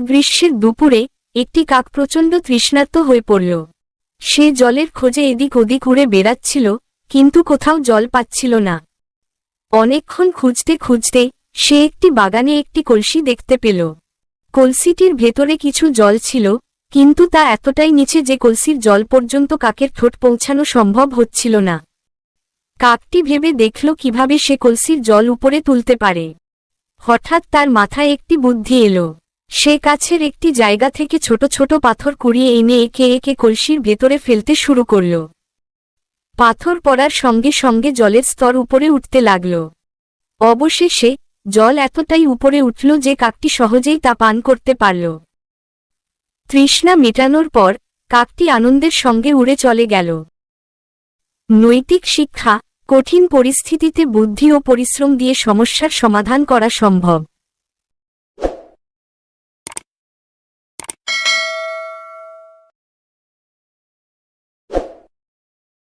গ্রীষ্মের দুপুরে একটি কাক প্রচণ্ড তৃষ্ণার্ত হয়ে পড়ল। সে জলের খোঁজে এদিক ওদিক উড়ে বেড়াচ্ছিল, কিন্তু কোথাও জল পাচ্ছিল না। অনেকক্ষণ খুঁজতে খুঁজতে সে একটি বাগানে একটি কলসি দেখতে পেল। কলসিটির ভেতরে কিছু জল ছিল, কিন্তু তা এতটাই নিচে যে কলসির জল পর্যন্ত কাকের ঠোঁট পৌঁছানো সম্ভব হচ্ছিল না। কাকটি ভেবে দেখল কীভাবে সে কলসির জল উপরে তুলতে পারে। হঠাৎ তার মাথায় একটি বুদ্ধি এলো। সে কাছের একটি জায়গা থেকে ছোট ছোট পাথর কুড়িয়ে এনে একে একে কলসির ভেতরে ফেলতে শুরু করল। পাথর পড়ার সঙ্গে সঙ্গে জলের স্তর উপরে উঠতে লাগল। অবশেষে জল এতটাই উপরে উঠল যে কাকটি সহজেই তা পান করতে পারল। তৃষ্ণা মেটানোর পর কাকটি আনন্দের সঙ্গে উড়ে চলে গেল। নৈতিক শিক্ষা কঠিন পরিস্থিতিতে বুদ্ধি ও পরিশ্রম দিয়ে সমস্যার সমাধান করা সম্ভব।